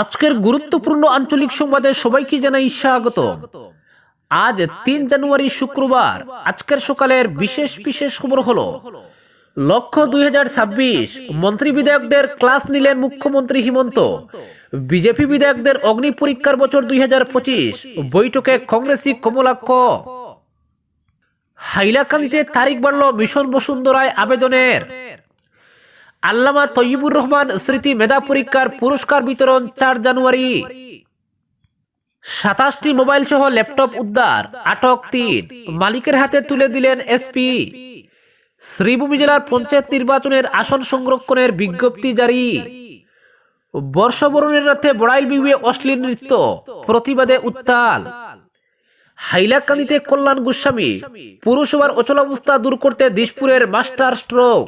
আজকের গুরুত্বপূর্ণ আঞ্চলিক সংবাদে সবাইকে জানাই স্বাগত। আজ তিন জানুয়ারি শুক্রবার, আজকের সকালের বিশেষ বিশেষ খবর হলো, লক্ষ্য দুই হাজার ছাব্বিশ, মন্ত্রী বিধায়কদের ক্লাস নিলেন মুখ্যমন্ত্রী হিমন্ত। বিজেপি বিধায়কদের অগ্নি পরীক্ষার বছর দুই হাজার পঁচিশ, বৈঠকে কংগ্রেসি কমলাক্ষ হাইলাকান্দিতে তারিখ বাড়ল মিশন বসুন্ধরায় আবেদনের। আল্লামা তৈবুর রহমান স্মৃতি মেধা পরীক্ষার পুরস্কার বিতরণ চার জানুয়ারি। সাতাশটি মোবাইল সহ ল্যাপটপ উদ্ধার, আটক তিন। মালিকের হাতে তুলে দিলেন এসপি। শ্রীভূমি জেলার পঞ্চায়েত নির্বাচনের আসন সংরক্ষণের বিজ্ঞপ্তি জারি। বর্ষবরণের রাতে বড়াইল বিবে অশ্লীল নৃত্য, প্রতিবাদে উত্তাল। হাইলাকান্দিতে কল্যাণ গোস্বামী, পুরসভার অচলাবস্থা দূর করতে দিশপুরের মাস্টার স্ট্রোক।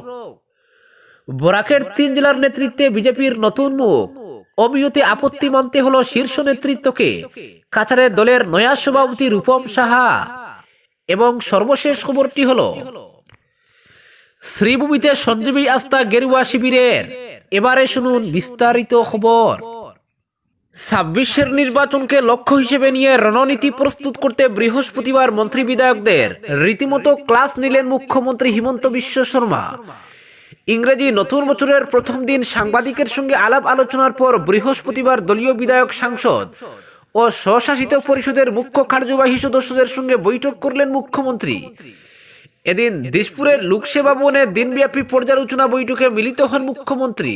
বরাকের তিন জেলার নেতৃত্বে বিজেপির নতুন মুখ। অবিরতি আপত্তি মানতে হলো শীর্ষ নেতৃত্বকে। কাছাড়ের দলের নয়া সভাপতি রূপম সাহা। এবং সর্বশেষ খবরটি হলো, শ্রীভূমিতে সঞ্জীবী আস্থা গেরুয়া শিবিরের। এবারে শুনুন বিস্তারিত খবর। ছাব্বিশের নির্বাচনকে লক্ষ্য হিসেবে নিয়ে রণনীতি প্রস্তুত করতে বৃহস্পতিবার মন্ত্রী বিধায়কদের। রীতিমতো ক্লাস নিলেন মুখ্যমন্ত্রী হিমন্ত বিশ্ব শর্মা। ইংরেজি নতুন বছরের প্রথম দিন সাংবাদিকের সঙ্গে আলাপ আলোচনার পর বৃহস্পতিবার দলীয় বিধায়ক সাংসদ ও স্বশাসিত পরিষদের মুখ্য কার্যবাহী সদস্যদের সঙ্গে বৈঠক করলেন মুখ্যমন্ত্রী। এদিন দিসপুরের লোকসেবা ভবনে দিনব্যাপী পর্যালোচনা বৈঠকে মিলিত হন মুখ্যমন্ত্রী।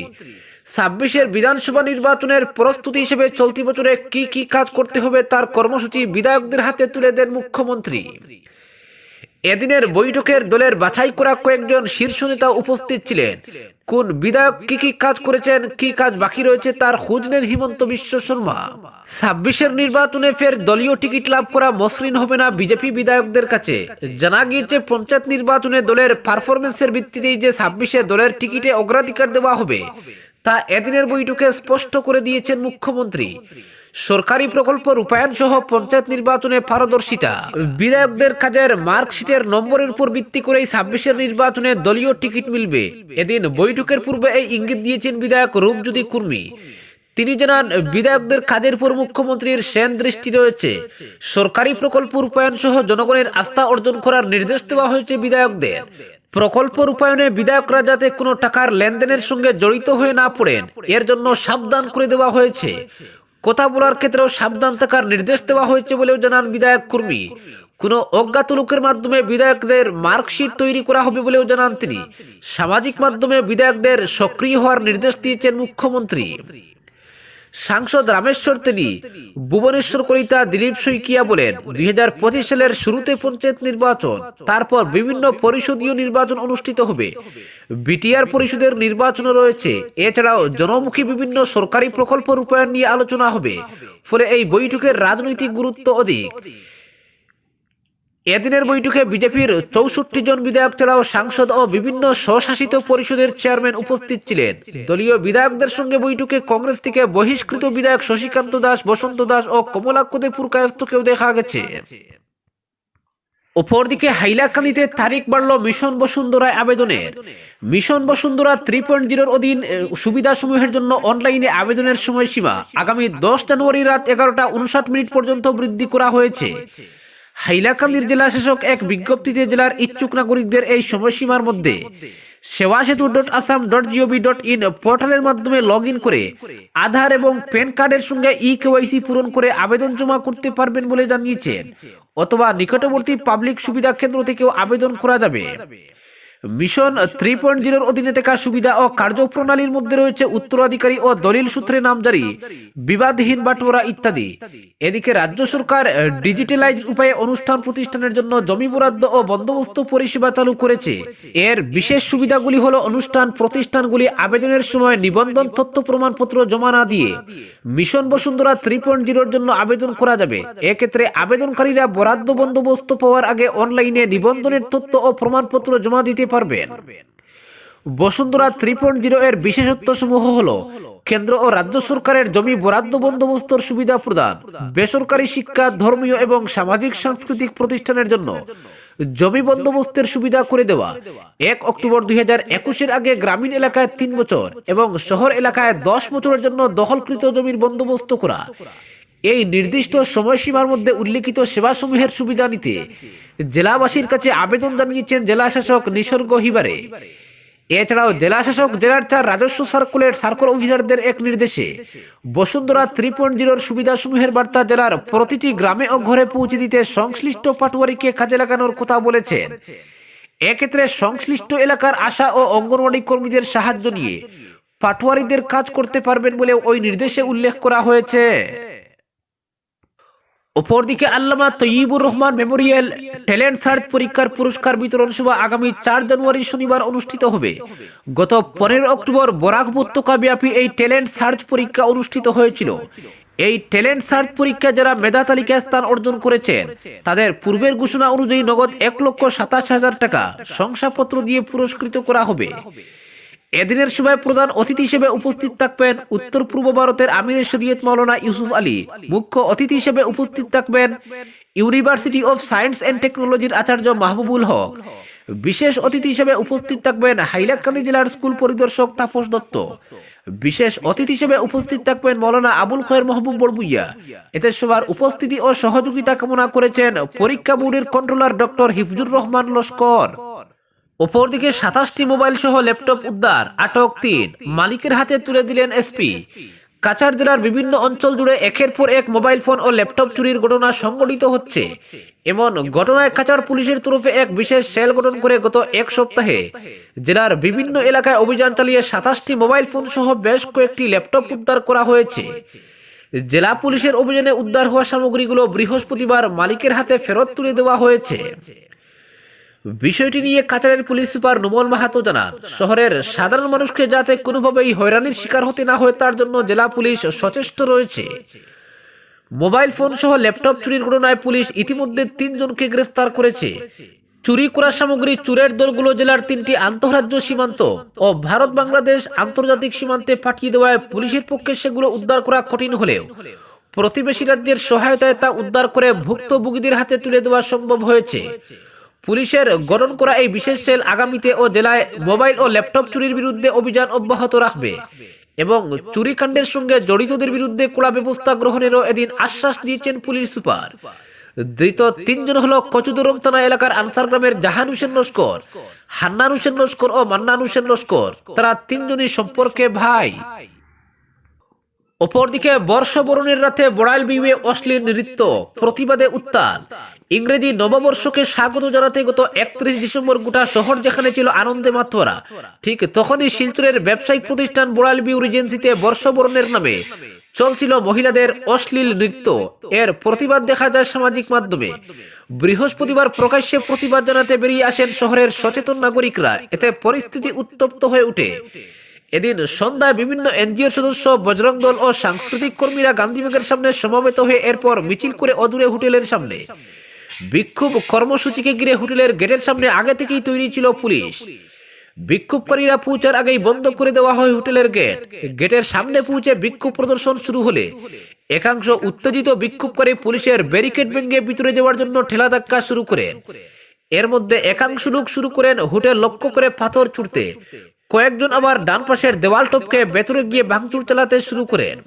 ছাব্বিশের বিধানসভা নির্বাচনের প্রস্তুতি হিসেবে চলতি বছরে কি কি কাজ করতে হবে তার কর্মসূচি বিধায়কদের হাতে তুলে দেন মুখ্যমন্ত্রী। এদিনের বৈঠকের দলের বাছাই করা কয়েকজন শীর্ষ নেতা উপস্থিত ছিলেন। কোন বিধায়ক কি কি কাজ করেছেন, কি কাজ বাকি রয়েছে তার খোঁজ নেন হিমন্ত বিশ্ব শর্মা। ছাব্বিশের নির্বাচনে ফের দলীয় টিকিট লাভ করা মসৃণ হবে না বিজেপি বিধায়কদের কাছে। জানা গিয়েছে, পঞ্চায়েত নির্বাচনে দলের পারফরমেন্সের ভিত্তিতেই যে ছাব্বিশে দলের টিকিটে অগ্রাধিকার দেওয়া হবে, তা এদিনের বৈঠকে স্পষ্ট করে দিয়েছেন মুখ্যমন্ত্রী। সরকারি প্রকল্প রূপায়ণ সহ পঞ্চায়েত নির্বাচনে পারদর্শিতা। বিধায়কদের কাজের মার্কশিটের নম্বরের উপর ভিত্তি করেই ছাব্বিশের নির্বাচনে দলীয় টিকিট মিলবে। এদিন বৈঠকের পূর্বে এই ইঙ্গিত দিয়েছেন বিধায়ক রূপজ্যোতি কুর্মী। তিনি জানান, বিধায়কদের কাজের উপর মুখ্যমন্ত্রীর সেন দৃষ্টি রয়েছে। সরকারি প্রকল্প রূপায়ণ সহ জনগণের আস্থা অর্জন করার নির্দেশ দেওয়া হয়েছে বিধায়কদের। প্রকল্প রূপায়ণে বিধায়করা যাতে কোনো টাকার লেনদেনের সঙ্গে জড়িত হয়ে না পড়েন, এর জন্য সাবধান করে দেওয়া হয়েছে। কথা বলার ক্ষেত্রেও সাবধান থাকার নির্দেশ দেওয়া হয়েছে বলেও জানান বিধায়ক কর্মী। কোন অজ্ঞাত লোকের মাধ্যমে বিধায়কদের মার্কশিট তৈরি করা হবে বলেও জানান তিনি। সামাজিক মাধ্যমে বিধায়কদের সক্রিয় হওয়ার নির্দেশ দিয়েছেন মুখ্যমন্ত্রী। সাংসদ রামেশ্বর তেলি ভুবনেশ্বর কলিতা দিলীপ সুইকিয়া বলেন, দুই সালের শুরুতে পঞ্চায়েত নির্বাচন, তারপর বিভিন্ন পরিষদীয় নির্বাচন অনুষ্ঠিত হবে। বিটিআর পরিষদের নির্বাচন রয়েছে। এছাড়াও জনমুখী বিভিন্ন সরকারি প্রকল্প রূপায়ণ নিয়ে আলোচনা হবে। ফলে এই বৈঠকের রাজনৈতিক গুরুত্ব অধিক। এদিনের বৈঠকে বিজেপির চৌষট্টি জন বিধায়ক ছাড়াও সাংসদ ও বিভিন্ন স্বশাসিত পরিষদের চেয়ারম্যান উপস্থিত ছিলেন। দলীয় বিধায়কদের সঙ্গে বৈঠকে কংগ্রেস থেকে বহিষ্কৃত বিধায়ক শশীকান্ত দাস, বসন্ত দাস ও কমলাক্ষদে পুরকায়স্থকেও দেখা গেছে। অপরদিকে হাইলাকান্দিতে তারিখ বাড়ল মিশন বসুন্ধরায় আবেদনের। মিশন বসুন্ধরা থ্রি পয়েন্ট জিরোর অধীন সুবিধা সমূহের জন্য অনলাইনে আবেদনের সময়সীমা আগামী দশ জানুয়ারি রাত এগারোটা উনষাট মিনিট পর্যন্ত বৃদ্ধি করা হয়েছে। হাইলাকান্দির জেলা শাসক এক বিজ্ঞপ্তিতে জেলার ইচ্ছুক নাগরিকদের এই সময়সীমার মধ্যে Seva Setu dot Assam dot GOV dot in পোর্টালের মাধ্যমে লগ ইন করে আধার এবং প্যান কার্ডের সঙ্গে ই কেওয়াইসি পূরণ করে আবেদন জমা করতে পারবেন বলে জানিয়েছেন, অথবা নিকটবর্তী পাবলিক সুবিধা কেন্দ্র থেকেও আবেদন করা যাবে। মিশন থ্রি পয়েন্ট জিরোর অধীনে থাকা সুবিধা ও কার্যপ্রণালীর মধ্যে রয়েছে উত্তরাধিকারী ও দলিল সূত্রে নামজারি বিবাদহীন বাটোয়ারা ইত্যাদি। এদিকে রাজ্য সরকার ডিজিটালাইজ উপায়ে অনুষ্ঠান প্রতিষ্ঠানের জন্য জমি বরাদ্দ ও বন্দোবস্ত পরিষেবা চালু করেছে। এর বিশেষ সুবিধাগুলি হল অনুষ্ঠান প্রতিষ্ঠানগুলি আবেদনের সময় নিবন্ধন, তথ্য প্রমাণপত্র জমা না দিয়ে মিশন বসুন্ধরা থ্রি পয়েন্ট জিরোর জন্য আবেদন করা যাবে। এক্ষেত্রে আবেদনকারীরা বরাদ্দ বন্দোবস্ত পাওয়ার আগে অনলাইনে নিবন্ধনের তথ্য ও প্রমাণপত্র জমা দিতে পারবেন। বসুন্ধরা থ্রি পয়েন্ট জিরো এর বিশেষত্ব সমূহ হল, কেন্দ্র ও রাজ্য সরকারের জমি বরাদ্দ বন্দোবস্তর সুবিধা প্রদান, বেসরকারি শিক্ষা, ধর্মীয় এবং সামাজিক সাংস্কৃতিক প্রতিষ্ঠানের জন্য জমি বন্দোবস্তের সুবিধা করে দেওয়া। এক অক্টোবর দুই হাজার একুশের আগে গ্রামীণ এলাকায় তিন বছর এবং শহর এলাকায় দশ বছরের জন্য দখলকৃত জমির বন্দোবস্ত করা। এই নির্দিষ্ট সময়সীমার মধ্যে উল্লেখিত সেবাসমূহের সুবিধা নিতে জেলাবাসীর কাছে আবেদন জানিয়েছেন জেলা শাসক নিসর্গ হিবারে। এছাড়াও জেলা শাসক জেলার চার রাজস্ব সার্কুলের সার্কল অফিসারদের এক নির্দেশে বসুন্ধরা থ্রি পয়েন্ট জিরোর সুবিধাসমূহের বার্তা জেলার প্রতিটি গ্রামে ও ঘরে পৌঁছে দিতে সংশ্লিষ্ট পাটুয়ারিকে কাজে লাগানোর কথা বলেছেন। এক্ষেত্রে সংশ্লিষ্ট এলাকার আশা ও অঙ্গনওয়াড়ি কর্মীদের সাহায্য নিয়ে পাটুয়ারিদের কাজ করতে পারবেন বলে ওই নির্দেশে উল্লেখ করা হয়েছে। অপরদিকে Allama Taiyabur Rahman memorial talent search পরীক্ষার পুরস্কার বিতরণ সভা আগামী চার জানুয়ারি শনিবার অনুষ্ঠিত হবে। গত পনেরো অক্টোবর বরাক উপত্যকা ব্যাপী এই ট্যালেন্ট সার্চ পরীক্ষা অনুষ্ঠিত হয়েছিল। এই ট্যালেন্ট সার্চ পরীক্ষা যারা মেধা তালিকায় স্থান অর্জন করেছেন, তাদের পূর্বের ঘোষণা অনুযায়ী নগদ এক লক্ষ সাতাশ হাজার টাকা শংসাপত্র দিয়ে পুরস্কৃত করা হবে। এদিনের সময় প্রধান অতিথি হিসেবে উপস্থিত থাকবেন উত্তর পূর্ব ভারতের আমির শরীয়ত মাওলানা ইউসুফ আলী, মুখ্য অতিথি হিসেবে উপস্থিত থাকবেন ইউনিভার্সিটি অফ সায়েন্স অ্যান্ড টেকনোলজির আচার্য মাহবুবুল হক। বিশেষ অতিথি হিসেবে উপস্থিত থাকবেন হাইলাকান্দি জেলার স্কুল পরিদর্শক তাপস দত্ত। বিশেষ অতিথি হিসেবে উপস্থিত থাকবেন মৌলানা আবুল খয়ের মাহবুব বড়বুইয়া এতে সবার উপস্থিতি ও সহযোগিতা কামনা করেছেন পরীক্ষা বোর্ডের কন্ট্রোলার ডক্টর হিফজুর রহমান লস্কর। অপরদিকে সাতাশটি মোবাইল সহ ল্যাপটপ উদ্ধার, আটক তিন। মালিকের হাতে তুলে দিলেন এসপি। কাছাড় জেলার বিভিন্ন অঞ্চল জুড়ে একের পর এক মোবাইল ফোন ও ল্যাপটপ চুরির ঘটনা সংঘটিত হচ্ছে। এমন ঘটনায় কাছাড় পুলিশের তরফে এক বিশেষ সেল গঠন করে গত এক সপ্তাহে জেলার বিভিন্ন এলাকায় অভিযান চালিয়ে সাতাশটি মোবাইল ফোন সহ বেশ কয়েকটি ল্যাপটপ উদ্ধার করা হয়েছে। জেলা পুলিশের অভিযানে উদ্ধার হওয়া সামগ্রীগুলো বৃহস্পতিবার মালিকের হাতে ফেরত তুলে দেওয়া হয়েছে। বিষয়টি নিয়ে কাছাড়ের পুলিশ সুপার নোমল মাহাতো জানান, শহরের সাধারণ মানুষকে যাতে কোনোভাবেই হয়রানির শিকার হতে না হয়, তার জন্য জেলা পুলিশ সচেষ্ট রয়েছে। মোবাইল ফোন সহ ল্যাপটপ চুরির ঘটনায় পুলিশ ইতিমধ্যে তিনজনকে গ্রেফতার করেছে। চুরি করা সামগ্রী চুরের দলগুলো জেলার তিনটি আন্তঃরাজ্য সীমান্ত ও ভারত বাংলাদেশ আন্তর্জাতিক সীমান্তে পাঠিয়ে দেওয়ায় পুলিশের পক্ষে সেগুলো উদ্ধার করা কঠিন হলেও প্রতিবেশী রাজ্যের সহায়তায় তা উদ্ধার করে ভুক্তভোগীদের হাতে তুলে দেওয়া সম্ভব হয়েছে। পুলিশের গঠন করা এই বিশেষ সেল আগামীতে ও জেলায় মোবাইল ও ল্যাপটপ চুরির বিরুদ্ধে অভিযান অব্যাহত রাখবে এবং চুরিকাণ্ডের সঙ্গে জড়িতদের বিরুদ্ধে কড়া ব্যবস্থা গ্রহণেরও এদিন আশ্বাস দিয়েছেন পুলিশ সুপার। ধৃত তিনজন হল কচুদরম থানা এলাকার আনসার গ্রামের জাহান হোসেন লস্কর, হান্নান হোসেন লস্কর ও মান্নান হোসেন লস্কর। তারা তিনজনই সম্পর্কে ভাই। অপরদিকে বর্ষবরণের রাতে বড়াইল বিউয়ে অশ্লীল নৃত্য, প্রতিবাদে উত্তাল। ইংরেজি নববর্ষকে স্বাগত জানাতে গত একত্রিশ ডিসেম্বর গোটা শহর যেখানে ছিল আনন্দে মাতোয়ারা। ঠিক তখনই শিলচরের ব্যবসায়িক প্রতিষ্ঠান বড়াইল বিউ রিজেন্সিতে বর্ষবরণের নামে চলছিল মহিলাদের অশ্লীল নৃত্য। এর প্রতিবাদ দেখা যায় সামাজিক মাধ্যমে। বৃহস্পতিবার প্রকাশ্যে প্রতিবাদ জানাতে বেরিয়ে আসেন শহরের সচেতন নাগরিকরা। এতে পরিস্থিতি উত্তপ্ত হয়ে ওঠে। এদিন সন্ধ্যায় বিভিন্ন এনজিওর সদস্য, বজরং দল ও সাংস্কৃতিক কর্মীরা গান্ধীবাগের সামনে সমবেত হয়ে এরপর মিছিল করে অদূরে হোটেলের সামনে। বিক্ষোভ কর্মসূচিকে ঘিরে হোটেলের গেটের সামনে আগে থেকেই তৈরি ছিল পুলিশ। বিক্ষোভকারীরা পৌঁছার আগেই বন্ধ করে দেওয়া হয় হোটেলের গেট। গেটের সামনে পৌঁছে বিক্ষোভ প্রদর্শন শুরু হলে একাংশ উত্তেজিত বিক্ষোভকারী পুলিশের ব্যারিকেড ভেঙে ভিতরে যাওয়ার জন্য ঠেলা ধাক্কা শুরু করেন। এর মধ্যে একাংশ লোক শুরু করেন হোটেল লক্ষ্য করে পাথর ছুটতে কয়েকজন আবার ডান পাশের দেওয়াল টপকে ভেতরে গিয়ে ভাঙচুর চালাতে শুরু করেন।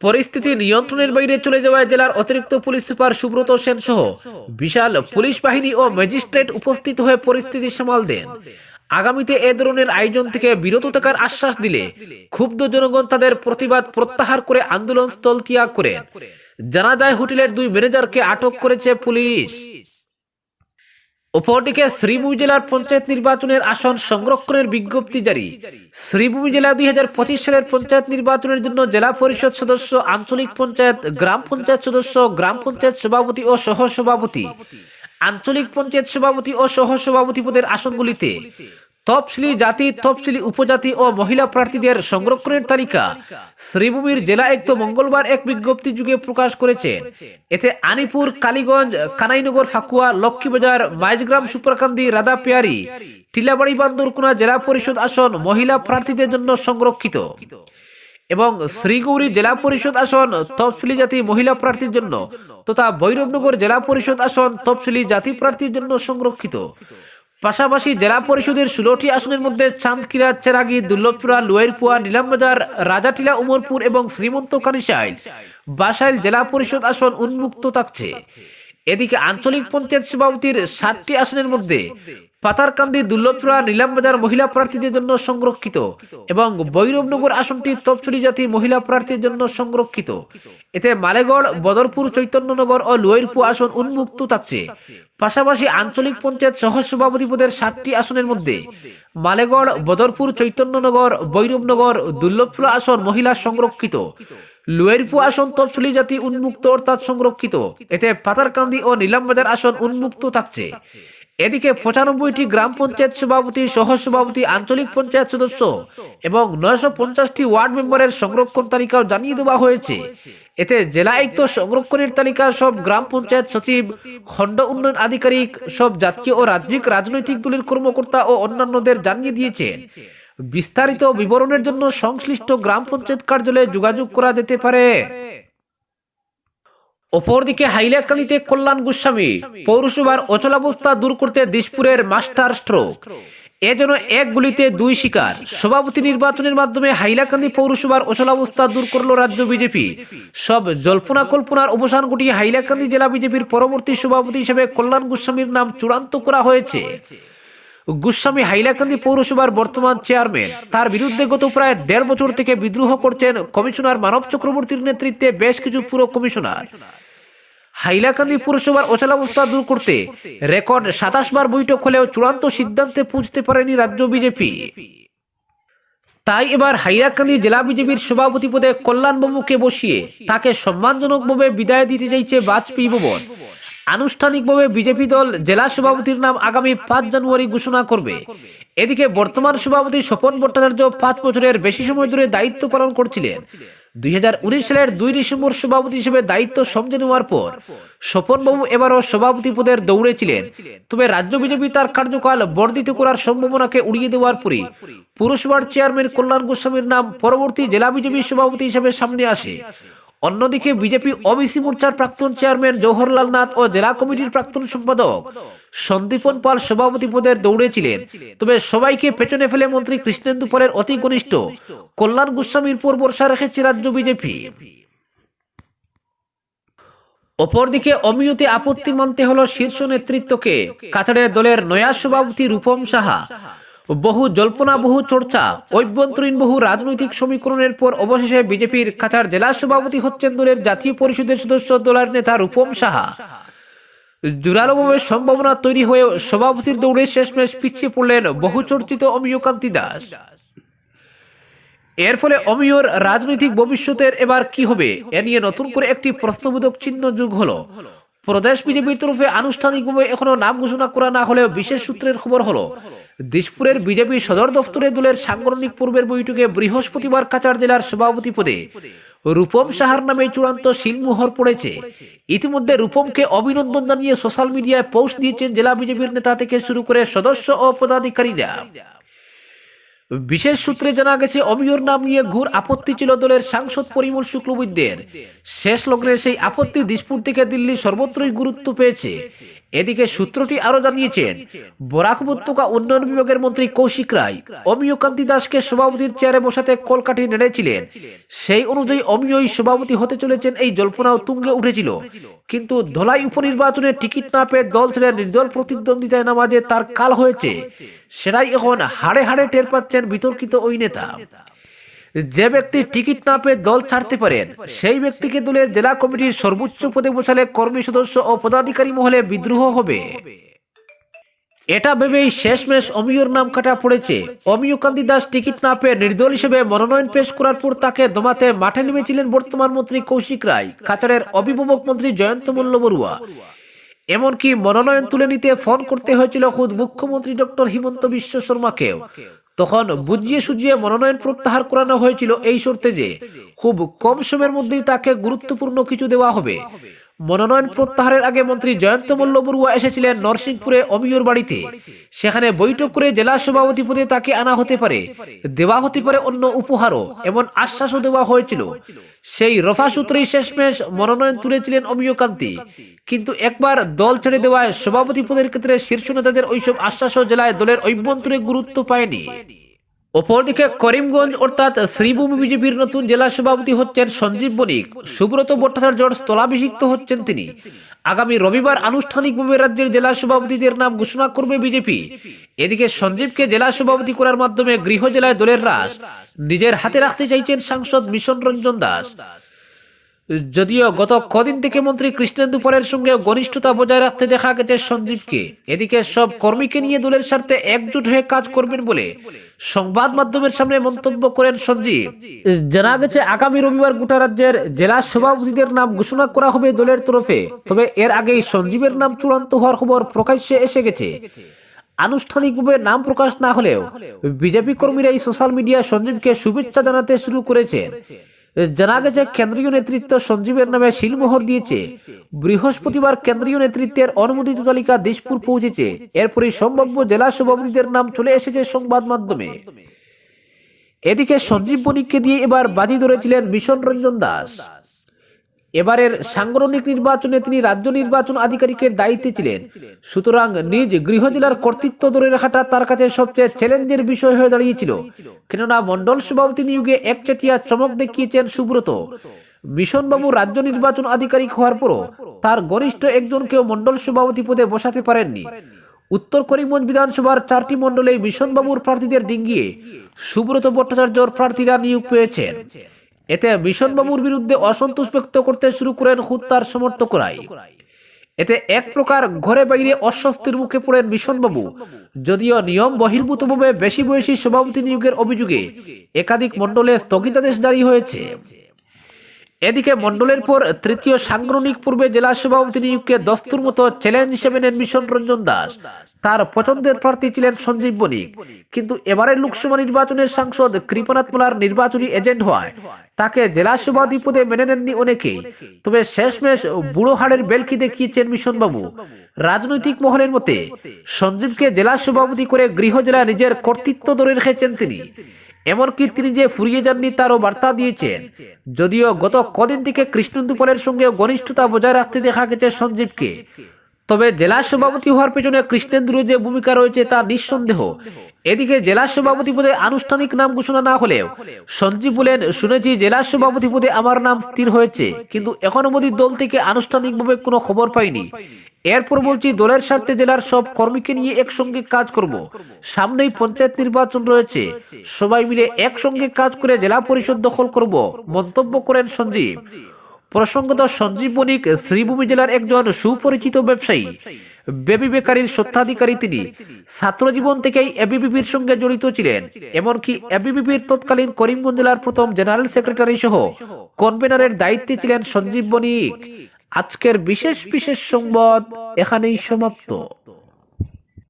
পরিস্থিতি নিয়ন্ত্রণের বাইরে চলে যাওয়ায় জেলার অতিরিক্ত পুলিশ সুপার সুব্রত সেন সহ বিশাল পুলিশ বাহিনী ও ম্যাজিস্ট্রেট উপস্থিত হয়ে পরিস্থিতি সামাল দেন। আগামীতে এ ধরনের আয়োজন থেকে বিরত থাকার আশ্বাস দিলে ক্ষুব্ধ জনগণ তাদের প্রতিবাদ প্রত্যাহার করে আন্দোলন স্থল ত্যাগ করেন। জানা যায়, হোটেলের দুই ম্যানেজারকে আটক করেছে পুলিশ। অপরদিকে শ্রীভূমি জেলার পঞ্চায়েত নির্বাচনের আসন সংরক্ষণের বিজ্ঞপ্তি জারি। শ্রীভূমি জেলা দুই হাজার পঁচিশ সালের পঞ্চায়েত নির্বাচনের জন্য জেলা পরিষদ সদস্য, আঞ্চলিক পঞ্চায়েত, গ্রাম পঞ্চায়েত সদস্য, গ্রাম পঞ্চায়েত সভাপতি ও সহ সভাপতি আঞ্চলিক পঞ্চায়েত সভাপতি ও সহ সভাপতি পদের আসনগুলিতে তফসিলি জাতি, তফসিলি উপজাতি ও মহিলা প্রার্থীদের সংরক্ষণের তালিকা। শ্রীভূমির জেলা আয়ুক্ত মঙ্গলবার এক বিজ্ঞপ্তি যুগে প্রকাশ করেছেন এতে আনিপুর, কালীগঞ্জ, কানাইনগর, ফাকুয়া, লক্ষ্মীবাজার, মাইজগ্রাম, সুপারকান্দি রাধা পেয়ারি টিলাবাড়ি, বান্দরকুনা জেলা পরিষদ আসন মহিলা প্রার্থীদের জন্য সংরক্ষিত। এবং শ্রীগৌরী জেলা পরিষদ আসন তফসিলি জাতি মহিলা প্রার্থীর জন্য তথা ভৈরবনগর জেলা পরিষদ আসন তফসিলি জাতি প্রার্থীর জন্য সংরক্ষিত। পাশাপাশি জেলা পরিষদের ষোলোটি আসনের মধ্যে চাঁদকিরা, চেরাগি, দুর্লভপুরা, লোয়েরপুয়া, নিলামবাজার, রাজাটিলা, উমরপুর এবং শ্রীমন্ত কানিসাইল বাসাইল জেলা পরিষদ আসন উন্মুক্ত থাকছে। এদিকে আঞ্চলিক পঞ্চায়েত সভাপতির সাতটি আসনের মধ্যে পাতারকান্দি দুর্লভপুরা নিলামবাজার মহিলা প্রার্থীদের জন্য সংরক্ষিত এবং বৈরবনগর আসনটি তফসিলি জাতি মহিলা প্রার্থীর জন্য সংরক্ষিত। এতে মালেগড়, বদরপুর, চৈতন্যনগর ও লোয়েরপু আসন উন্মুক্ত থাকছে। পাশাপাশি আঞ্চলিক পঞ্চায়েত সহ সভাপতি পদের সাতটি আসনের মধ্যে মালেগড়, বদরপুর, চৈতন্যনগর বৈরবনগর দুর্লভপুরা আসন মহিলা সংরক্ষিত। লুয়েরপু আসন তফসিলি জাতি উন্মুক্ত অর্থাৎ সংরক্ষিত। এতে পাতারকান্দি ও নিলামবাজার আসন উন্মুক্ত থাকছে। এদিকে পঁচানব্বইটি গ্রাম পঞ্চায়েত সভাপতি সহ সভাপতি আঞ্চলিক পঞ্চায়েত সদস্য এবং নয়শো পঞ্চাশটি ওয়ার্ড মেম্বারের সংরক্ষণ তালিকাও জানিয়ে দেওয়া হয়েছে। এতে জেলা আয়ুক্ত সংরক্ষণের তালিকা সব গ্রাম পঞ্চায়েত সচিব, খণ্ড উন্নয়ন আধিকারিক, সব জাতীয় ও রাজ্যিক রাজনৈতিক দলের কর্মকর্তা ও অন্যান্যদের জানিয়ে দিয়েছেন। বিস্তারিত বিবরণের জন্য সংশ্লিষ্ট গ্রাম পঞ্চায়েত কার্যালয়ে যোগাযোগ করা যেতে পারে। অপরদিকে হাইলাকান্দিতে কল্যাণ গোস্বামী পৌরসভার অচলাবস্থা দূর করতে দিশপুরের মাস্টার স্ট্রোক। এ যেন এক গুলিতে দুই শিকার। সভাপতি নির্বাচনের মাধ্যমে হাইলাকান্দি পৌরসভার অচলাবস্থা দূর করল রাজ্য বিজেপি। সব জল্পনা কল্পনার অবসান ঘটিয়ে হাইলাকান্দি জেলা বিজেপির পরবর্তী সভাপতি হিসেবে কল্যাণ গোস্বামীর নাম চূড়ান্ত করা হয়েছে। গোস্বামী হাইলাকান্দি পৌরসভার বর্তমান চেয়ারম্যান। তার বিরুদ্ধে গত প্রায় দেড় বছর থেকে বিদ্রোহ করছেন কমিশনার মানব চক্রবর্তীর নেতৃত্বে বেশ কিছু পুরো কমিশনার। হাইলাকান্দি পুরসভার অচলাবস্থা দূর করতে রেকর্ড সাতাশ বার বৈঠক হলেও চূড়ান্ত সিদ্ধান্তে পৌঁছতে পারেনি রাজ্য বিজেপি। তাই এবার হাইলাকান্দি জেলা বিজেপির সভাপতি পদে কল্যাণবাবুকে বসিয়ে তাকে সম্মানজনকভাবে বিদায় দিতে চাইছে বাজপেয়ী ভবন। আনুষ্ঠানিকভাবে বিজেপি দল জেলা সভাপতির নাম আগামী পাঁচ জানুয়ারি ঘোষণা করবে। এদিকে বর্তমান সভাপতি স্বপন ভট্টাচার্য পাঁচ বছরের বেশি সময় ধরে দায়িত্ব পালন করছিলেন। দুই হাজার উনিশ সালের দুই ডিসেম্বর সভাপতি হিসেবে দায়িত্ব সমঝে নেওয়ার পর স্বপন বাবু এবারও সভাপতি পদের দৌড়ে ছিলেন। তবে রাজ্য বিজেপি তার কার্যকাল বর্ধিত করার সম্ভাবনাকে উড়িয়ে দেওয়ার পরই পুরসভার চেয়ারম্যান কল্যাণ গোস্বামীর নাম পরবর্তী জেলা বিজেপি সভাপতি হিসেবে সামনে আসে। অন্যদিকে বিজেপি ওবিসি মোর্চার প্রাক্তন চেয়ারম্যান জওহরলাল নাথ ও জেলা কমিটির প্রাক্তন সম্পাদক সন্দীপন পাল সভাপতি পদের দৌড়েছিলেন। তবে সবাইকে পেছনে ফেলে মন্ত্রী কৃষ্ণেন্দু পালের অতি ঘনিষ্ঠ কল্যাণ গোস্বামীর পর বর্ষা রেখেছে রাজ্য বিজেপি। অপরদিকে অমিয়তে আপত্তি মানতে হলো শীর্ষ নেতৃত্বকে। কাছাড়ের দলের নয়া সভাপতি রূপম সাহা বহু জল্পনা, বহু চর্চা, অভ্যন্তরীণ বহু রাজনৈতিক সমীকরণের পর অবশেষে বিজেপির কাছাড় জেলা সভাপতি হচ্ছেন দলের জাতীয় পরিষদের সদস্য দলের নেতা রূপম সাহা। জোরালোভাবে সম্ভাবনা তৈরি হয়ে সভাপতির দৌড়ে শেষমেশ পিছিয়ে পড়লেন বহু চর্চিত অমিয় কান্তি দাস। এর ফলে অমিয়র রাজনৈতিক ভবিষ্যতের এবার কি হবে, এ নিয়ে নতুন করে একটি প্রশ্নবোধক চিহ্ন যুগ হলো। প্রদেশ বিজেপির তরফে আনুষ্ঠানিকভাবে এখনও নাম ঘোষণা করা না হলেও বিশেষ সূত্রের খবর হলো দিশপুরের বিজেপি সদর দফতরে দলের সাংগঠনিক পূর্বের বৈঠকে বৃহস্পতিবার কাছাড় জেলার সভাপতি পদে রূপম সাহার নামে চূড়ান্ত শিলমোহর পড়েছে। ইতিমধ্যে রূপমকে অভিনন্দন জানিয়ে সোশ্যাল মিডিয়ায় পোস্ট দিয়েছেন জেলা বিজেপির নেতা থেকে শুরু করে সদস্য ও পদাধিকারীরা। বিশেষ সূত্রে জানা গেছে অমিয়র নাম নিয়ে ঘুর আপত্তি ছিল দলের সাংসদ পরিমল শুক্লবৈদ্যের। শেষ লগ্নে সেই আপত্তি দিসপুর থেকে দিল্লি সর্বত্রই গুরুত্ব পেয়েছে। এদিকে সূত্রটি আরও জানিয়েছেন, বরাক উপত্যকা উন্নয়ন বিভাগের মন্ত্রী কৌশিক রায় অমিয় কান্তি দাসকে সভাপতির চেয়ারে বসাতে কলকাঠি নেড়েছিলেন। সেই অনুযায়ী অমিয়ই সভাপতি হতে চলেছেন এই জল্পনাও তুঙ্গে উঠেছিল। কিন্তু ধলাই উপনির্বাচনে টিকিট না পেয়ে দল ছেড়ে নির্দল প্রতিদ্বন্দ্বিতায় নামাজে তার কাল হয়েছে। সেটাই এখন হাড়ে হাড়ে টের পাচ্ছেন বিতর্কিত ওই নেতা। যে ব্যক্তি টিকিট না পেয়ে দল ছাড়তে পারেন, সেই ব্যক্তিকে দলের জেলা কমিটির সর্বোচ্চ পদে বসালে কর্মী সদস্য ও পদাধিকারী মহলে বিদ্রোহ হবে। এটা ভেবেই শেষমেশ অমিয়র নাম কাটা পড়েছে। অমিয় কান্তি দাস টিকিট না পেয়ে নির্দল হিসেবে মনোনয়ন পেশ করার পর তাকে দমাতে মাঠে নেমেছিলেন বর্তমান মন্ত্রী কৌশিক রায় কাছাড়ের অভিভাবক মন্ত্রী জয়ন্ত মল্ল বড়ুয়া। এমনকি মনোনয়ন তুলে নিতে ফোন করতে হয়েছিল খুদ মুখ্যমন্ত্রী ডক্টর হিমন্ত বিশ্ব শর্মাকেও। তখন বুঝিয়ে সুজিয়ে মনোনয়ন প্রত্যাহার করানো হয়েছিল এই শর্তে যে খুব কম সময়ের মধ্যেই তাকে গুরুত্বপূর্ণ কিছু দেওয়া হবে। মনোনয়ন প্রত্যাহারের আগে মন্ত্রী জয়ন্ত মল্ল বড়ুয়া এসেছিলেন নরসিংপুরে অমিয়র বাড়িতে। সেখানে বৈঠক করে জেলা সভাপতি পদে তাকে আনা হতে পারে। দেওয়া হতে পারে অন্য উপহারও, এমন আশ্বাসও দেওয়া হয়েছিল। সেই রফা সূত্রেই শেষমেশ মনোনয়ন তুলেছিলেন অমিয় কান্তি। কিন্তু একবার দল ছেড়ে দেওয়ায় সভাপতি পদের ক্ষেত্রে শীর্ষ নেতাদের ওইসব আশ্বাসও জেলায় দলের অভ্যন্তরে গুরুত্ব পায়নি। অপরদিকে করিমগঞ্জ অর্থাৎ শ্রীভূমি বিজেপির নতুন জেলা সভাপতি হচ্ছেন সঞ্জীব বণিক সুব্রত ভট্টাচার্য স্থলাভিষিক্ত হচ্ছেন তিনি। আগামী রবিবার আনুষ্ঠানিকভাবে রাজ্যের জেলা সভাপতিদের নাম ঘোষণা করবে বিজেপি। এদিকে সঞ্জীবকে জেলা সভাপতি করার মাধ্যমে গৃহ জেলায় দলের রাস নিজের হাতে রাখতে চাইছেন সাংসদ মিশন রঞ্জন দাস। যদিও গত কদিন থেকে মন্ত্রী কৃষ্ণেন্দু পালের সঙ্গে ঘনিষ্ঠতা বজায় রাখতে দেখা গেছে সঞ্জীবকে। এদিকে সব কর্মীকে নিয়ে দলের স্বার্থে একজোট হয়ে কাজ করবেন বলে সংবাদ মাধ্যমের সামনে মন্তব্য করেন সঞ্জীব। জানা গেছে, আগামী রবিবার গোটা রাজ্যের জেলা সভাপতিদের নাম ঘোষণা করা হবে দলের তরফে। তবে এর আগেই সঞ্জীবের নাম চূড়ান্ত হওয়ার খবর প্রকাশ্যে এসে গেছে। আনুষ্ঠানিকভাবে নাম প্রকাশ না হলেও বিজেপি কর্মীরা এই সোশ্যাল মিডিয়া সঞ্জীবকে শুভেচ্ছা জানাতে শুরু করেছেন। জানা গেছে, কেন্দ্রীয় নেতৃত্ব সঞ্জীবের নামে শিলমোহর দিয়েছে। বৃহস্পতিবার কেন্দ্রীয় নেতৃত্বের অনুমোদিত তালিকা দিশপুর পৌঁছেছে। এরপরই সম্ভাব্য জেলা সভাপতিদের নাম চলে এসেছে সংবাদ মাধ্যমে। এদিকে সঞ্জীব বণিককে দিয়ে এবার বাজি ধরেছিলেন মিশন রঞ্জন দাস। এবারের সাংগঠনিক নির্বাচনে তিনি রাজ্য নির্বাচন আধিকারিকের দায়িত্বে ছিলেন। সুতরাং নিজ গৃহ জেলার কর্তৃত্ব ধরে রাখাটা তার কাছে সবচেয়ে চ্যালেঞ্জের বিষয় হয়ে দাঁড়িয়েছিল। কেননা মন্ডল সভাপতি নিয়োগে একচেটিয়া চমক দেখিয়েছেন সুব্রত। মিশনবাবু রাজ্য নির্বাচন আধিকারিক হওয়ার পরও তার ঘনিষ্ঠ একজনকেও মন্ডল সভাপতি পদে বসাতে পারেননি। উত্তর করিমগঞ্জ বিধানসভার চারটি মন্ডলে মিশনবাবুর প্রার্থীদের ডিঙ্গিয়ে সুব্রত ভট্টাচার্যর প্রার্থীরা নিয়োগ পেয়েছেন। এতে মিশনবাবুর বিরুদ্ধে অসন্তোষ ব্যক্ত করতে শুরু করেন খুদ তার সমর্থকরাই। এতে এক প্রকার ঘরে বাইরে অস্বস্তির মুখে পড়েন মিশনবাবু যদিও নিয়ম বহির্ভূতভাবে বেশি বয়সী সভাপতি নিয়োগের অভিযোগে একাধিক মণ্ডলে স্থগিতাদেশ জারি হয়েছে। এদিকে মণ্ডলের পর তৃতীয় সাংগঠনিক পূর্বে জেলা সভাপতি নিয়োগকে দস্তুর মতো চ্যালেঞ্জ হিসেবে নেন মিশন রঞ্জন দাস। তার পছন্দের প্রার্থী ছিলেন সঞ্জীব বণিক। কিন্তু এবারের লোকসভা নির্বাচনের সাংসদ কৃপনাথ মোলার নির্বাচনী এজেন্ট হওয়ায় তাকে জেলা সভাপতি পদে মেনে নেননি অনেকেই। তবে শেষমেশ বুড়ো হাড়ের বেলকি দেখিয়েছেন মিশনবাবু। রাজনৈতিক মহলের মতে, সঞ্জীবকে জেলা সভাপতি করে গৃহ জেলা নিজের কর্তৃত্ব ধরে রেখেছেন তিনি। এমনকি তিনি যে ফুরিয়ে যাননি তারও বার্তা দিয়েছেন। যদিও গত কদিন থেকে কৃষ্ণেন্দু পালের সঙ্গে ঘনিষ্ঠতা বজায় রাখতে দেখা গেছে সঞ্জীবকে। তবে জেলা সভাপতি হওয়ার পেছনে কৃষ্ণেন্দুর যে ভূমিকা রয়েছে তা নিঃসন্দেহ। এদিকে জেলা সভাপতি পদে আনুষ্ঠানিক নাম ঘোষণা না হলেও সঞ্জীব বলেন, শুনেছি জেলা সভাপতি পদে আমার নাম স্থির হয়েছে, কিন্তু এখনও মোদী দল থেকে আনুষ্ঠানিকভাবে কোনো খবর পাইনি। এরপর বলছি, দলের স্বার্থে জেলার সব কর্মীকে নিয়ে একসঙ্গে কাজ করব। সামনেই পঞ্চায়েত নির্বাচন রয়েছে। সবাই মিলে একসঙ্গে কাজ করে জেলা পরিষদ দখল করব, মন্তব্য করেন সঞ্জীব। প্রসঙ্গত, সঞ্জীব বণিক শ্রীভূমি জেলার একজন সুপরিচিত ব্যবসায়ী। বেবি বেকারির স্বত্বাধিকারী তিনি। ছাত্রজীবন থেকেই এবিবিপির সঙ্গে জড়িত ছিলেন। এমনকি এবিবিপির তৎকালীন করিমগঞ্জ জেলার প্রথম জেনারেল সেক্রেটারি সহ কনভেনারের দায়িত্বে ছিলেন সঞ্জীব বণিক আজকের বিশেষ বিশেষ সংবাদ এখানেই সমাপ্ত।